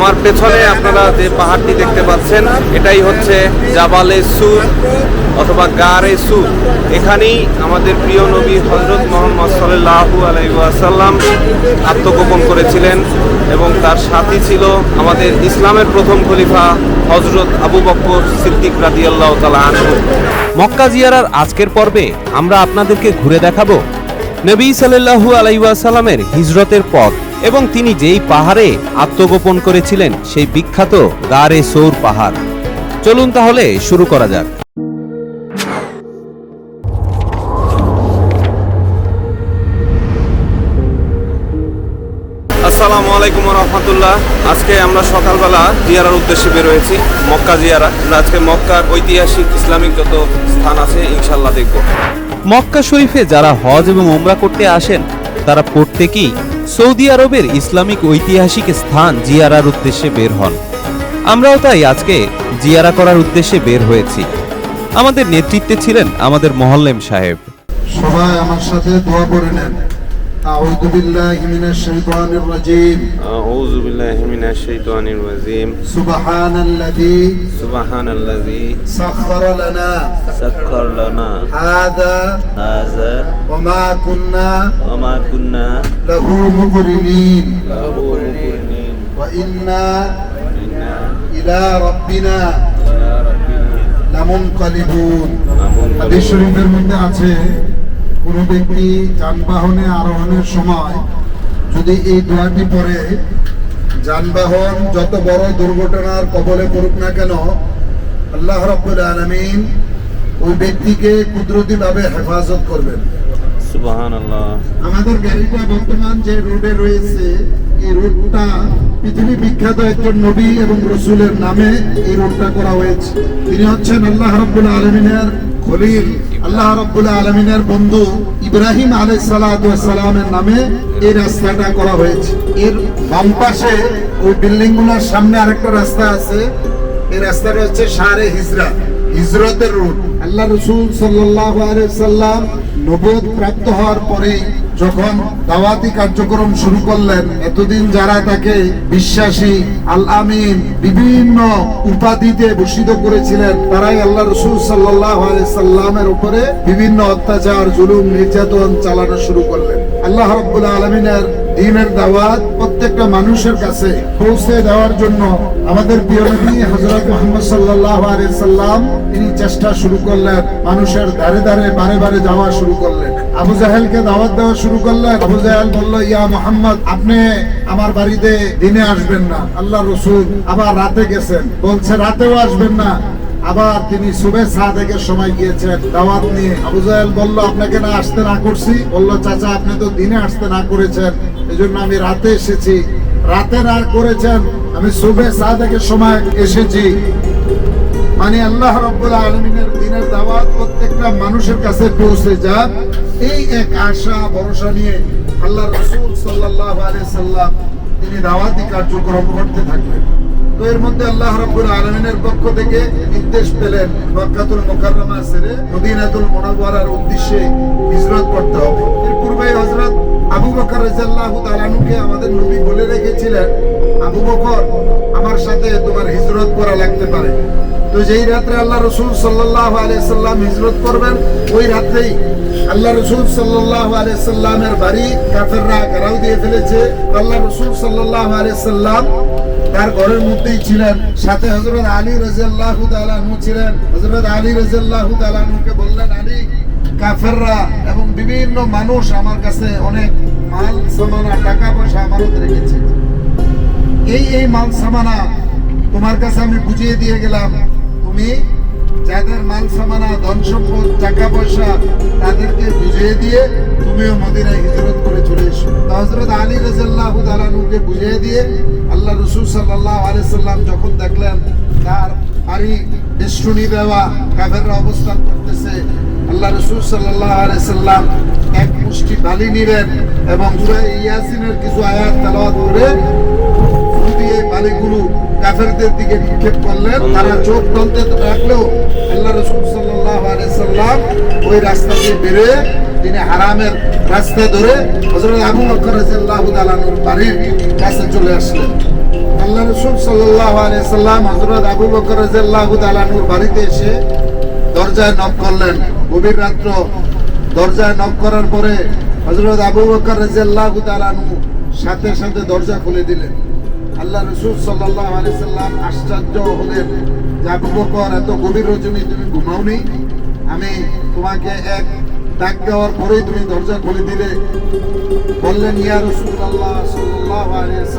আমার পেছনে আপনারা যে পাহাড়টি দেখতে পাচ্ছেন, এটাই হচ্ছে জাবালে সুর অথবা গারে সুর এখানেই আমাদের প্রিয় নবী হজরত মোহাম্মদ সাল্লাহু আলাইসাল্লাম আত্মগোপন করেছিলেন এবং তার সাথী ছিল আমাদের ইসলামের প্রথম খলিফা হজরত আবু বক্কর সিদ্দিক রাদিয়াল্লাহ তালা মক্কা জিয়ারার আজকের পর্বে আমরা আপনাদেরকে ঘুরে দেখাবো নবী সাল্লাল্লাহু আলাইসাল্লামের হিজরতের পথ এবং তিনি যেই পাহাড়ে আত্মগোপন করেছিলেন, সেই বিখ্যাত গারে সৌর পাহাড়। চলুন তাহলে শুরু করা যাক। আসসালামু আলাইকুম রহমতুল্লাহ। আজকে আমরা সকালবেলা জিয়ারার উদ্দেশ্যে বের হয়েছি, মক্কা জিয়ারা। আজকে মক্কার ঐতিহাসিক ইসলামিক যত স্থান আছে ইনশাল্লাহ দেখব। মক্কা শরীফে যারা হজ এবং ওমরা করতে আসেন, তারা প্রত্যেকেই সৌদি আরবের ইসলামিক ঐতিহাসিক স্থান জিয়ারার উদ্দেশ্যে বের হন। আমরাও তাই আজকে জিয়ারা করার উদ্দেশ্যে বের হয়েছি। আমাদের নেতৃত্বে ছিলেন আমাদের মহল্লেম সাহেব। সবাই আমার সাথে দোয়া করে নেন। أعوذ بالله من الشيطان الرجيم أعوذ بالله من الشيطان الرجيم سبحان الذي سبحان الذي سخر لنا سخر لنا هذا هذا وما كنا وما كنا له مقرنين له مقرنين وإنا إلى ربنا إلى ربنا لمنقلبون حديث شريف المتعة কোনো ব্যক্তি যানবাহনে আরোহণের সময় যদি এই দোয়াটি পরে যানবাহন যত বড় দুর্ঘটনার কবলে পড়ুক না কেন আল্লাহ রব্বুল আলমিন ওই ব্যক্তিকে কুদরতিভাবে হেফাজত করবেন। আমাদের গাড়িটা বর্তমান যে রোডে রয়েছে এই রোডটা পৃথিবী বিখ্যাত একজন নবী এবং রসুলের নামে এই রোডটা করা হয়েছে। তিনি হচ্ছেন আল্লাহ রব্বুল আলমিনের খলিল। আল্লাহ রব্বুল আলমিনের বন্ধু। ইব্রাহিম আলাই সালামের নামে এই রাস্তাটা করা হয়েছে। এর বাম পাশে ওই বিল্ডিংগুলোর সামনে আরেকটা রাস্তা আছে। এই রাস্তাটা হচ্ছে সারে হিজরা, হিজরতের রুট। আল্লাহ রসুল সাল্লাম নবদ প্রাপ্ত হওয়ার পরে যখন দাওয়াতি কার্যক্রম শুরু করলেন, এতদিন যারা তাকে বিশ্বাসী, আল আমিন, বিভিন্ন উপাধিতে ভূষিত করেছিলেন, তারাই আল্লাহ রসুল সাল্লাহ সাল্লামের উপরে বিভিন্ন অত্যাচার, জুলুম, নির্যাতন চালানো শুরু করলেন। আল্লাহ রব্বুল আলমিনের দিনের দাওয়াত প্রত্যেকটা মানুষের কাছে পৌঁছে দেওয়ার জন্য আমাদের প্রিয় নবী হযরত মুহাম্মদ সাল্লাল্লাহু সাল্লাম তিনি চেষ্টা শুরু করলেন, মানুষের ধারে ধারে বারে বারে যাওয়া শুরু করলেন। আবু জাহেলকে দাওয়াত দেওয়া শুরু করলেন আবু জাহেল বলল, ইয়া মোহাম্মদ, আপনি আমার বাড়িতে দিনে আসবেন না। আল্লাহ রসুল আবার রাতে গেছেন। বলছে, রাতেও আসবেন না। আবার তিনি সুবে সাদেকের সময় গিয়েছেন, দাওয়াত নিয়ে। আবু জাহেল বলল, আপনাকে না আসতে না করছি। বলল, চাচা, আপনি তো দিনে আসতে না করেছেন, এজন্য আমি রাতে এসেছি। রাতে না করেছেন, আমি সুবে সাদেকের সময় এসেছি। মানে আল্লাহ রব্বুল আলমিনের দিনের দাওয়াত প্রত্যেকটা মানুষের কাছে পৌঁছে যাক। এই এক আশা, ভরসা নিয়ে আল্লাহ রসুল সাল্লাহ আলি তিনি দাওয়াতি কার্যক্রম করতে থাকলেন। তো এর মধ্যে আল্লাহ রাব্বুল আলামিনের পক্ষ থেকে নির্দেশ পেলেন মক্কাতুল মুকাররমা ছেড়ে মদিনাতুল মুনাওয়ারার উদ্দেশ্যে হিজরত করতে হবে। এর পূর্বে হযরত আবু বকর রাদিয়াল্লাহু তাআলা আনহুকে আমাদের নবী বলে রেখেছিলেন, আবু বকর, আমার সাথে তোমার হিজরত করা লাগতে পারে। তো যেই রাত্রে আল্লাহ রসুল সাল্লাল্লাহু আলাইহি সাল্লাম হিজরত করবেন, ওই রাত্রেই আল্লাহ রসুল সাল্লাল্লাহু আলাইহি সাল্লামের বাড়ি কাফেররা ঘেরাও দিয়ে ফেলেছে। আল্লাহ রসুল সাল্লাল্লাহু আলাইহি সাল্লাম তার ঘরের মধ্যেই ছিলেন। সাথে হজরত আলী রাজিয়াল্লাহু তাআলা ছিলেন। হজরত আলী তাআলা আনহুকে বললেন, আলী কাফেররা এবং বিভিন্ন মানুষ আমার কাছে অনেক মাল, সামানা টাকা পয়সা আমানত রেখেছে। এই এই মাল, সামানা তোমার কাছে আমি বুঝিয়ে দিয়ে গেলাম, তুমি যাদের মাল, সামানা ধন সম্পদ টাকা পয়সা তাদেরকে বুঝিয়ে দিয়ে তুমিও মদিনায় হিজরত করে চলে এসো। তো হযরত আলী রাদিয়াল্লাহু তাআলা আনহুকে বুঝিয়ে দিয়ে আল্লাহ রাসূল সাল্লাল্লাহু আলাইহি সাল্লাম যখন দেখলেন তার আরি বেষ্টনী দেওয়া, কাফেররা অবস্থান করতেছে আল্লাহ রসুল সাল্লাল্লাহু আলাইহি সাল্লাম এক মুষ্টি বালি নিলেন এবং ইয়াসিনের কিছু আয়াত তেলাওয়াত করে দিয়ে বালিগুলো কাফেরদের দিকে নিক্ষেপ করলেন। তারা চোখ বলতে রাখলেও আল্লাহ রসুল সাল্লাল্লাহু আলাইহি সাল্লাম ওই রাস্তা দিয়ে বেড়ে তিনি হারামের রাস্তা ধরে হযরত আবু বকর রাদিয়াল্লাহু তাআলার বাড়ির কাছে চলে আসলেন। আল্লাহ রসুল সাল্লাহ আলাইসাল্লাম হজরত আবু বকর রাজিয়াল্লাহু তাআলার বাড়িতে এসে দরজায় নক করলেন। গভীর রাত্র। দরজায় নক করার পরে হজরত আবু বকর রাজিয়াল্লাহু সাথে সাথে দরজা খুলে দিলেন। আল্লাহ রসুল সাল্লাহ আলাইসাল্লাম আশ্চর্য হলেন যে আবু বকর, এত গভীর রজনী তুমি ঘুমাওনি? আমি তোমাকে এক ডাক দেওয়ার পরেই তুমি দরজা খুলে দিলে। বললেন, ইয়া রসুল্লাহ সাল্লাহ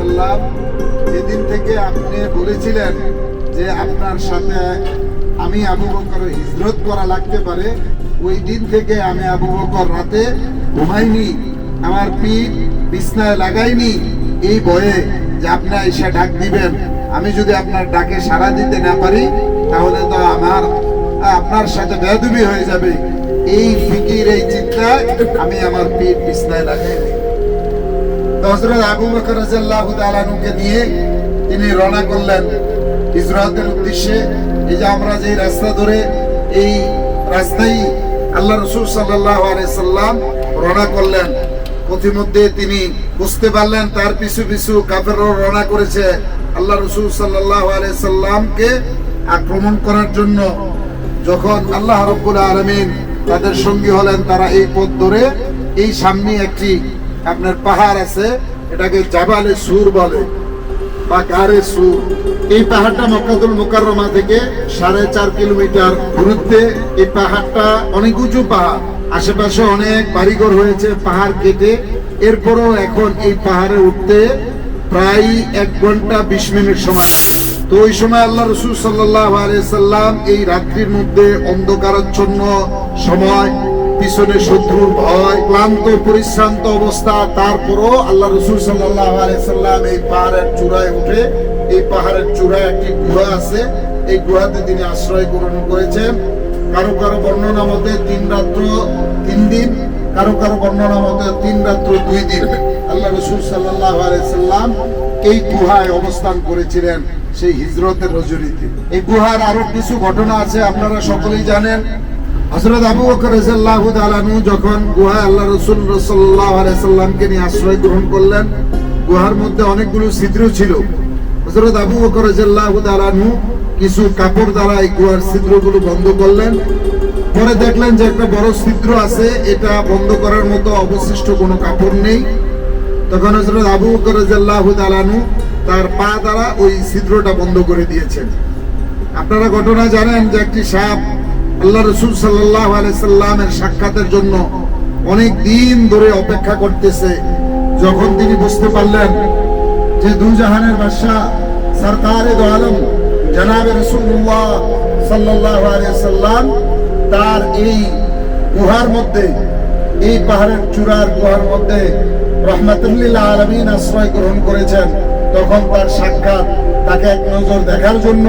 সাল্লাম, যেদিন থেকে আপনি বলেছিলেন যে আপনার সাথে আমি আবু বকর হিজরত করা লাগতে পারে। ওই দিন থেকে আমি আবু বকর রাতে ঘুমাইনি, আমার পিঠ বিছনায় লাগাইনি। এই ভয়ে যে আপনি এসে ডাক দিবেন। আমি যদি আপনার ডাকে সাড়া দিতে না পারি, তাহলে তো আমার, আপনার সাথে বেদবি হয়ে যাবে। এই ফিকির, এই চিন্তায় আমি আমার পিঠ বিছনায় লাগাইনি। তো হযরত আবু বকর আনহুকে নিয়ে তিনি রওনা করলেন। হিজরতের উদ্দেশ্যে এই যে আমরা যে রাস্তা ধরে এই রাস্তায় আল্লাহ রসুল সাল্লাম রওনা করলেন, পথিমধ্যে তিনি বুঝতে পারলেন তার পিছু পিছু কাফেরও রওনা করেছে। আল্লাহ রসুল আলাইহি সাল্লামকে আক্রমণ করার জন্য যখন আল্লাহ রব্বুল আলমিন তাদের সঙ্গী হলেন, তারা এই পথ ধরে এই সামনে একটি আপনার পাহাড় আছে, এটাকে জাবালে সুর বলে। বা গারে সুর এই পাহাড়টা মক্কাতুল মুকাররমা থেকে সাড়ে চার কিলোমিটার দূরত্বে। এই পাহাড়টা অনেক উঁচু পাহাড়। আশেপাশে অনেক বাড়িঘর হয়েছে পাহাড় কেটে। এরপরও এখন এই পাহাড়ে উঠতে প্রায় এক ঘণ্টা বিশ মিনিট সময় তো ওই সময় আল্লাহ রসুল সাল্লাহ সাল্লাম এই রাত্রির মধ্যে অন্ধকারাচ্ছন্ন সময় পিছনে শত্রুর ভয়, ক্লান্ত, পরিশ্রান্ত অবস্থা, তারপরও আল্লাহ রসুল সাল্লাহ সাল্লাম এই পাহাড়ের চূড়ায় উঠে, এই পাহাড়ের চূড়ায় একটি গুহা আছে, এই গুহাতে তিনি আশ্রয় গ্রহণ করেছেন। কারও কারও বর্ণনা মতে তিন রাত্র তিন দিন, কারও কারও বর্ণনা মতে তিন রাত্র দুই দিন। আল্লাহ রসুল সাল্লাহ সাল্লাম এই গুহায় অবস্থান করেছিলেন সেই হিজরতের রজনীতে। এই গুহার আরও কিছু ঘটনা আছে, আপনারা সকলেই জানেন। হযরত আবু বকর রাদিয়াল্লাহু তাআলা আনহু যখন গুহায় আল্লাহ রাসূল সাল্লাল্লাহু আলাইহি সাল্লামকে নিয়ে আশ্রয় গ্রহণ করলেন, গুহার মধ্যে অনেকগুলো ছিদ্র ছিল। হযরত আবু বকর রাদিয়াল্লাহু তাআলা আনহু কিছু কাপড় দ্বারা এই গুহার ছিদ্রগুলো বন্ধ করলেন। পরে দেখলেন যে একটা বড় ছিদ্র আছে, এটা বন্ধ করার মতো অবশিষ্ট কোনো কাপড় নেই। তখন হযরত আবু বকর রাদিয়াল্লাহু তাআলা আনহু তার পা দ্বারা ওই ছিদ্রটা বন্ধ করে দিয়েছেন। আপনারা ঘটনা জানেন যে একটি সাপ আল্লাহ রসুল সাল্লাহ সাল্লামের সাক্ষাতের জন্য অনেক দিন ধরে অপেক্ষা করতেছে। যখন তিনি বুঝতে পারলেন যে দুজাহানের বাদশাহ সরকার আলম, জনাব রসুল্লাহ সাল্লাহ সাল্লাম, তার এই গুহার মধ্যে, এই পাহাড়ের চূড়ার গুহার মধ্যে রহমাতুল্লিল্লাহ আলমিন আশ্রয় গ্রহণ করেছেন। তখন তার সাক্ষাৎ তাকে এক নজর দেখার জন্য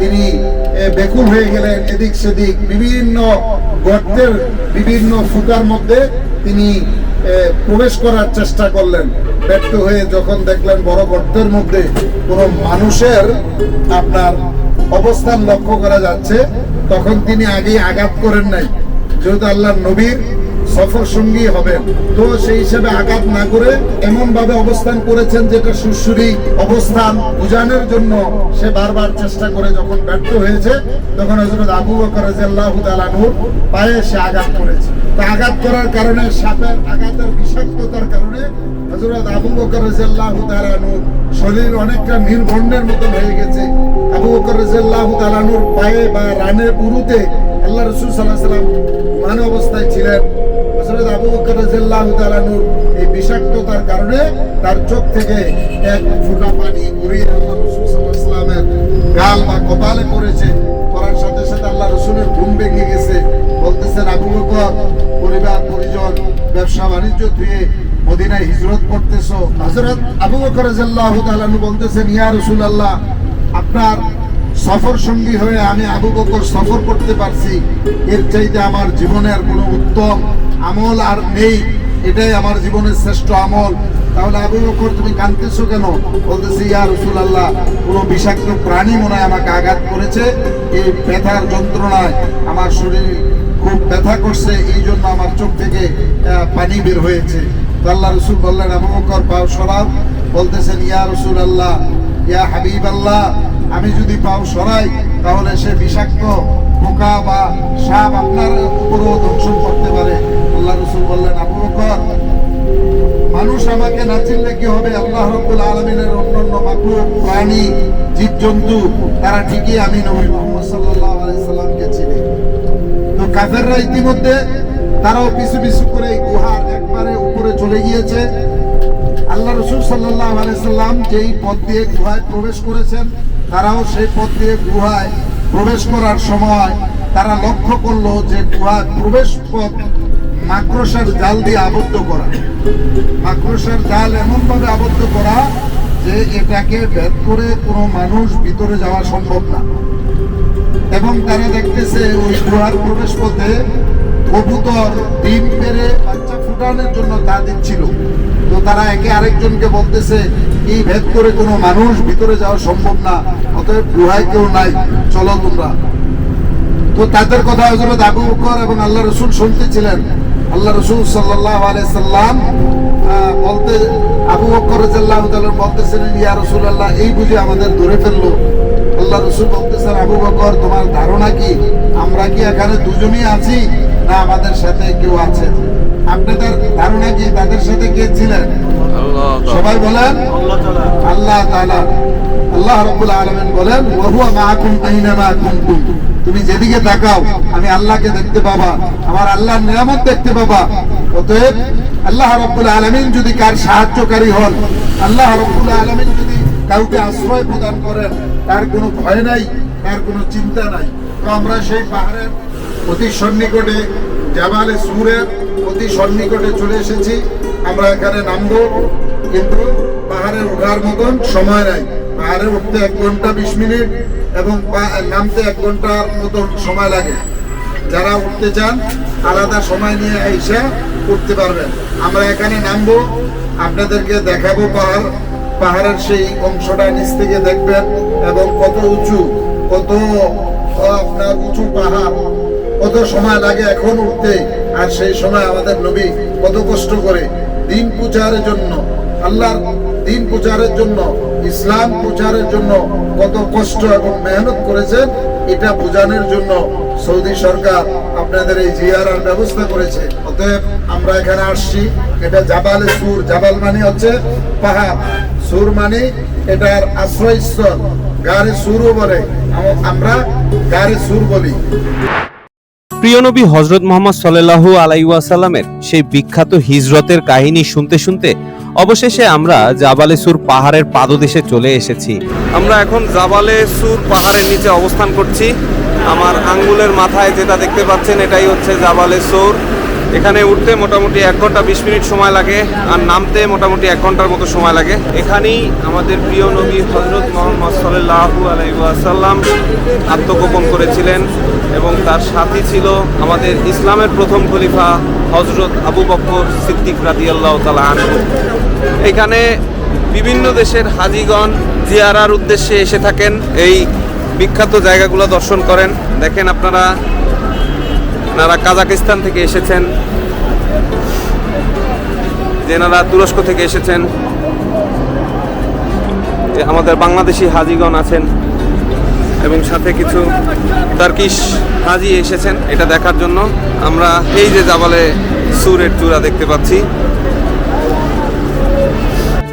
তিনি বেকুল হয়ে গেলেন এদিক সেদিক বিভিন্ন গর্তের বিভিন্ন ফুটার মধ্যে তিনি প্রবেশ করার চেষ্টা করলেন। ব্যর্থ হয়ে যখন দেখলেন বড় গর্তের মধ্যে কোনো মানুষের আপনার অবস্থান লক্ষ্য করা যাচ্ছে, তখন তিনি আগেই আঘাত করেন নাই। যেহেতু আল্লাহ নবীর সফর সঙ্গী হবেন তো সেই হিসেবে আঘাত না করে এমন ভাবে অবস্থান করেছেন যেটা সুশ্রী অবস্থান বোঝানোর জন্য সে বারবার চেষ্টা করে যখন ব্যর্থ হয়েছে, তখন হজরত আবু বকর পায়ে সে আঘাত করেছে। তা আঘাত করার কারণে, সাপের আঘাতের বিষাক্ততার কারণে হজরত আবু বকর রাদিয়াল্লাহু তাআলা শরীর অনেকটা নির্বর্ণের মতন হয়ে গেছে। আবু বকর রাদিয়াল্লাহু তাআলা পায়ে বা রানের উরুতে আল্লাহ রাসূল আলাইহি সাল্লাম ঘুমানো অবস্থায় ছিলেন। হযরত আবু এই বিষাক্ততার কারণে তার চোখ থেকে এক ফোঁটা পানি গড়িয়ে আল্লাহ রাসূল গাল বা কপালে পড়েছে। পড়ার সাথে সাথে আল্লাহ ঘুম ভেঙে গেছে। বলতেছেন, আবু বকর, পরিবার, পরিজন, ব্যবসা, বাণিজ্য ধুয়ে মদিনায় হিজরত করতেছো? হযরত আবু বকর বলতেছেন, ইয়া রাসূলুল্লাহ, আপনার সফর সঙ্গী হয়ে আমি আবু বকর সফর করতে পারছি। এর চাইতে আমার জীবনের কোনো উত্তম আমল আর নেই, এটাই আমার জীবনের শ্রেষ্ঠ আমল। তাহলে আবু বকর, তুমি কাঁদতেছো কেন? বলতেছি, ইয়া রসুলাল্লাহ, কোনো বিষাক্ত প্রাণী মনে হয় আমাকে আঘাত করেছে? এই ব্যথার যন্ত্রণায় আমার শরীর খুব ব্যথা করছে, এই জন্য আমার চোখ থেকে পানি বের হয়েছে। আল্লাহ রসুল বললেন, আবু বকর, পাও সরাব বলতেছেন, ইয়া রসুল আল্লাহ ইয়া হাবিব আল্লাহ আমি যদি পাও সরাই, তাহলে সে বিষাক্ত পোকা বা সাপ আপনার উপরও দংশন করতে পারে। আল্লাহ রসুল বললেন, আবু মানুষ আমাকে না চিনলে কি হবে? আল্লাহ রব্বুল আলমিনের অন্যান্য মাকলুক, প্রাণী, জীবজন্তু, তারা ঠিকই আমি নবী মোহাম্মদ সাল্লাহ আলাইসাল্লামকে চিনি। তো কাফেররা ইতিমধ্যে তারাও পিছু পিছু করে এই গুহার একবারে উপরে চলে গিয়েছে। আল্লাহ রসুল সাল্লাহ আলাইসাল্লাম যেই পথ দিয়ে গুহায় প্রবেশ করেছেন, তারাও সেই পথ দিয়ে গুহায় প্রবেশ করার সময় তারা লক্ষ্য করল যে গুহার প্রবেশ পথ মাকড়সার জাল দিয়ে আবদ্ধ করা। মাকড়সার জাল এমন ভাবে আবদ্ধ করা যে এটাকে ভেদ করে কোনো মানুষ ভিতরে যাওয়া সম্ভব না। এবং তারা দেখতেছে ওই গুহার প্রবেশ পথে কবুতর, ডিম পেরে ফুটানোর জন্য তা দিচ্ছিল। তো তারা একে আরেকজনকে বলতেছে এই ভেদ করে কোনো মানুষ ভিতরে যাওয়া সম্ভব না, অতএব গুহায় কেউ নাই, চলো তোমরা। তো তাদের কথা হজরত আবু বকর এবং আল্লাহ রসুল শুনতেছিলেন। আল্লাহ রসুল সাল্লাহ সাল্লাম বলতে, আবু বকর তাআলা বলতেছিলেন, ইয়া রসুল আল্লাহ এই বুঝে আমাদের ধরে ফেলল। আল্লাহ রসুল বলতেছেন, আবু বকর, তোমার ধারণা কি? আমরা কি এখানে দুজনই আছি, না আমাদের সাথে কেউ আছে? আপনাদের ধারণা কি তাদের সাথে কে ছিলেন? সবাই বলেন আল্লাহ তাআলা। আল্লাহ রাব্বুল আলামিন বলেন ওয়া হুয়া মাআকুম আইনামা কুনতুম। তুমি যেদিকে তাকাও আমি আল্লাহকে দেখতে পাবা আমার আল্লাহর নিয়ামত দেখতে পাবা। অতএব আল্লাহ রাব্বুল আলামিন যদি কার সাহায্যকারী হন আল্লাহ রাব্বুল আলামিন যদি কাউকে আশ্রয় প্রদান করেন তার কোনো ভয় নাই তার কোনো চিন্তা নাই। তো আমরা সেই পাহাড়ের অতি সন্নিকটে জামালে সুরের অতি সন্নিকটে চলে এসেছি। আমরা এখানে নামবো। কিন্তু পাহাড়ে ওঠার মতন সময় নাই। পাহাড়ে উঠতে এক ঘণ্টা বিশ মিনিট এবং নামতে এক ঘণ্টার মতন সময় লাগে। যারা উঠতে চান, আলাদা সময় নিয়ে এসে উঠতে পারবেন। আমরা এখানে নামবো। আপনাদেরকে দেখাবো পাহাড়। পাহাড়ের সেই অংশটা নিচ থেকে দেখবেন এবং কত উঁচু, কত আপনার উঁচু পাহাড়। কত সময় লাগে এখন উঠতে, আর সেই সময় আমাদের নবী কত কষ্ট করে দিন প্রচারের জন্য, আল্লাহর দিন প্রচারের জন্য, ইসলাম প্রচারের জন্য কত কষ্ট এবং মেহনত করেছেন, এটা বোঝানোর জন্য সৌদি সরকার আপনাদের এই জিয়ারার ব্যবস্থা করেছে। অতএব আমরা এখানে আসছি, এটা জাবালে সুর, জাবাল মানে হচ্ছে পাহাড়। সুর মানে এটার আশ্রয়স্থল। গাড়ি সুরও বলে, আম- আমরা গাড়ি সুর বলি। প্রিয় নবী হজরত মোহাম্মদ সাল্লাহু আলাইসাল্লামের সেই বিখ্যাত হিজরতের কাহিনী শুনতে শুনতে অবশেষে আমরা জাবালেসুর পাহাড়ের পাদদেশে চলে এসেছি। আমরা এখন জাবালেসুর পাহাড়ের নিচে অবস্থান করছি। আমার আঙ্গুলের মাথায় যেটা দেখতে পাচ্ছেন এটাই হচ্ছে জাবালে সুর। এখানে উঠতে মোটামুটি এক ঘণ্টা বিশ মিনিট সময় লাগে, আর নামতে মোটামুটি এক ঘণ্টার মতো সময় লাগে। এখানেই আমাদের প্রিয় নবী হজরত মোহাম্মদ সাল্লাহু আলাইসাল্লাম আত্মগোপন করেছিলেন এবং তার সাথী ছিল আমাদের ইসলামের প্রথম খলিফা হজরত আবু বকর সিদ্দিক রাদিয়াল্লাহ তালা আনহু। এখানে বিভিন্ন দেশের হাজিগণ জিয়ারার উদ্দেশ্যে এসে থাকেন। এই বিখ্যাত জায়গাগুলো দর্শন করেন। দেখেন আপনারা এনারা কাজাকিস্তান থেকে এসেছেন। যেনারা তুরস্ক থেকে এসেছেন। আমাদের বাংলাদেশি হাজিগণ আছেন এবং সাথে কিছু তার্কিশ হাজি এসেছেন, এটা দেখার জন্য আমরা এই যে জাবালে সুরের চূড়া দেখতে পাচ্ছি।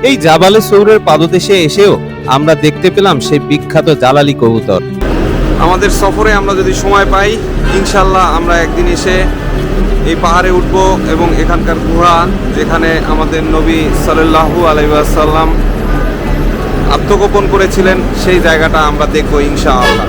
এই জাবালে সৌরের পাদদেশে এসেও আমরা দেখতে পেলাম সেই বিখ্যাত জালালি কবুতর। আমাদের সফরে আমরা যদি সময় পাই, ইনশাল্লাহ আমরা একদিন এসে এই পাহাড়ে উঠব এবং এখানকার গুহা যেখানে আমাদের নবী সাল্লাল্লাহু আলাইসাল্লাম আত্মগোপন করেছিলেন, সেই জায়গাটা আমরা দেখব ইনশাআল্লাহ।